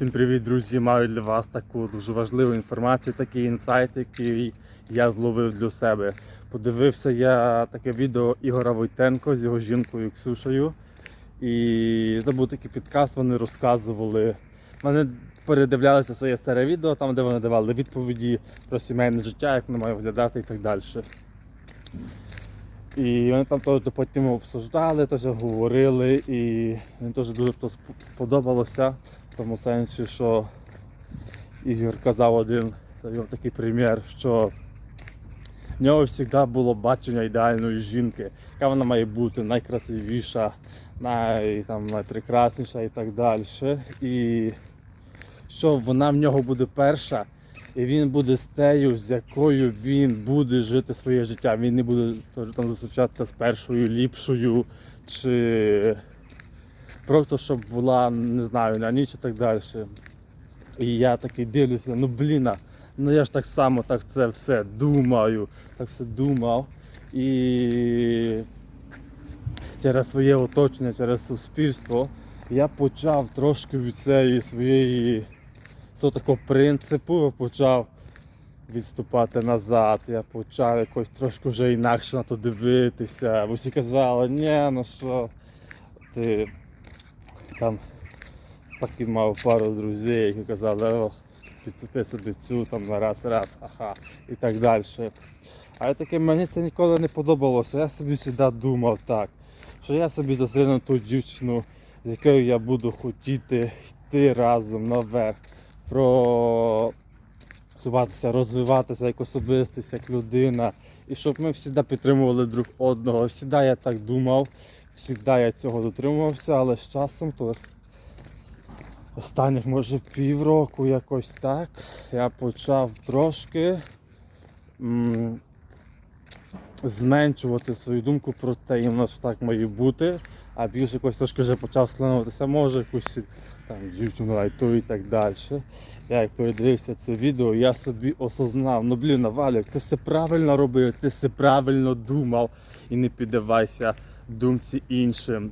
Всім привіт, друзі! Маю для вас таку дуже важливу інформацію, такий інсайт, який я зловив для себе. Подивився я таке відео Ігора Войтенко з його жінкою Ксюшею. І це був такий підкаст, вони розказували. Вони передивлялися своє старе відео, там де вони давали відповіді про сімейне життя, як воно має виглядати і так далі. І вони там теж потім обсуждали, теж говорили, і мені теж дуже сподобалося, тому сенсі, що Ігор казав один такий примір, що в нього завжди було бачення ідеальної жінки, яка вона має бути найкрасивіша, най, там, найпрекрасніша і так далі. І що вона в нього буде перша, і він буде з тею, з якою він буде жити своє життя. Він не буде там зустрічатися з першою ліпшою, чи просто щоб була, не знаю, на ніч і так далі. І я такий дивлюся, ну блін, ну я ж так само так це все думаю, так все думав. І через своє оточення, через суспільство я почав трошки від цієї своєї цього такого принципу, почав відступати назад. Я почав якось трошки вже інакше на то дивитися. Бо всі казали, ні, ну що ти там такий мав пару друзів, які казали, о, підцепи собі цю там на раз, раз, ага, і так далі. А я таке, мені це ніколи не подобалося. Я собі завжди думав так, що я собі зустріну ту дівчину, з якою я буду хотіти йти разом наверх, просуватися, розвиватися як особистість, як людина. І щоб ми завжди підтримували друг одного. Завжди я так думав, завжди я цього дотримувався, але з часом то останніх може півроку якось так. Я почав трошки м, зменшувати свою думку про те, і воно ж так має бути. А більше якось трошки вже почав слинуватися, може якусь там дівчину лайту і так далі. Я як передивився це відео, я собі осознав, ну блін, Валік, ти все правильно робив, ти все правильно думав і не піддавайся думці іншим.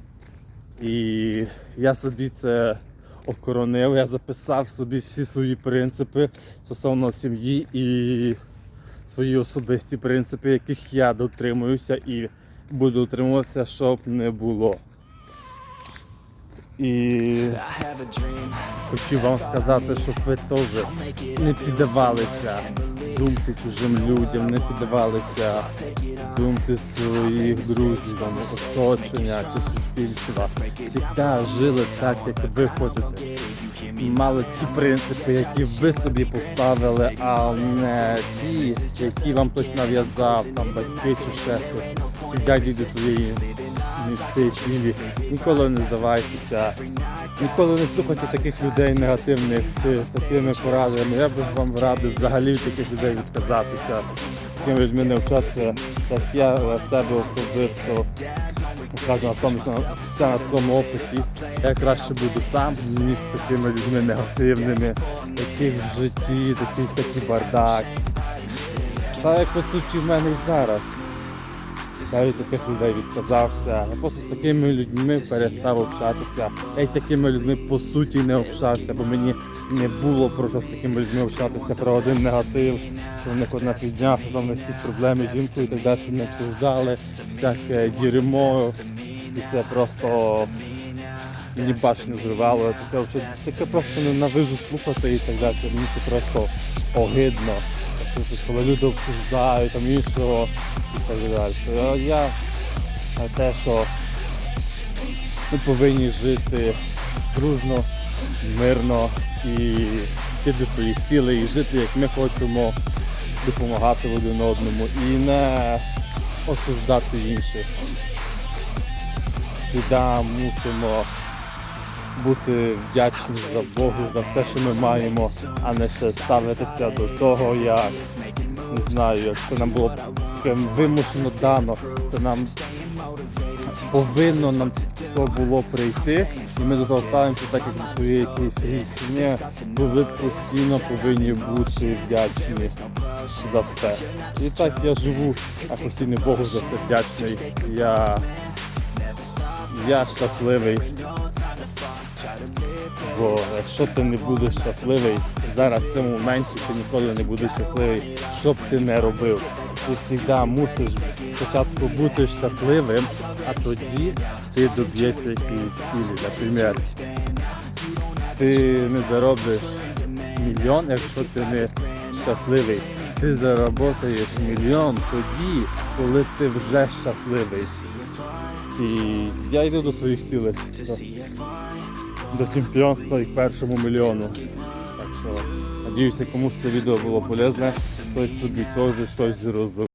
І я собі це окоронив, я записав собі всі свої принципи стосовно сім'ї і свої особисті принципи, яких я дотримуюся і буду дотримуватися, щоб не було. І хотів вам сказати, щоб ви теж не піддавалися думці чужим людям, не піддавалися думці своїх друзів, оточення чи суспільства. Всігда жили так, як ви хочете. Мали ті принципи, які ви собі поставили, а не ті, які вам хтось нав'язав, там батьки чи ще хтось. Всігда дійде своєї місти, цілі. Ніколи не здавайтеся, ніколи не слухайте таких людей негативних чи з такими порадами. Я б вам радив взагалі таких людей відказатися. Такими людьми не общатися, так я себе особисто кажу на своєму все на своєму опиті. Я краще буду сам, ніж такими людьми негативними, яких в житті, такий такий бардак. Та як по суті в мене і зараз. Я таких людей відказався. Я просто з такими людьми перестав общатися. Я з такими людьми по суті не общався, бо мені не було про що з такими людьми общатися про один негатив, що в них одна фігня, що там якісь проблеми з жінкою і так далі, не обсуждали, всяке дерьмо. І це просто мені башню зривало. Таке, таке просто ненавижу слухати і так далі. Мені це просто огидно. Тобто, Коли люди обсуждають там іншого і так далі. Я, я те, що ми повинні жити дружно, мирно і йти до своїх цілей, і жити як ми хочемо, допомагати один одному і не осуждати інших. Всіда мусимо бути вдячні за Богу за все, що ми маємо, а не ще ставитися до того, як не знаю, як це нам було прям вимушено дано. Це нам повинно нам то було прийти, і ми до так, як до своєї якоїсь рішення, бо ви постійно повинні бути вдячні за все. І так я живу, а постійно Богу за все вдячний. Я, я щасливий. Бо якщо ти не будеш щасливий, зараз в цьому моменті ти ніколи не будеш щасливий, що б ти не робив. Ти завжди мусиш спочатку бути щасливим, а тоді ти доб'єшся якоїсь цілі. Наприклад, ти не заробиш мільйон, якщо ти не щасливий. Ти заработаєш мільйон тоді, коли ти вже щасливий. І я йду до своїх цілей. До, чемпіонства і першому мільйону. Так що надіюся, комусь це відео було полезне, хтось собі теж щось зрозумів.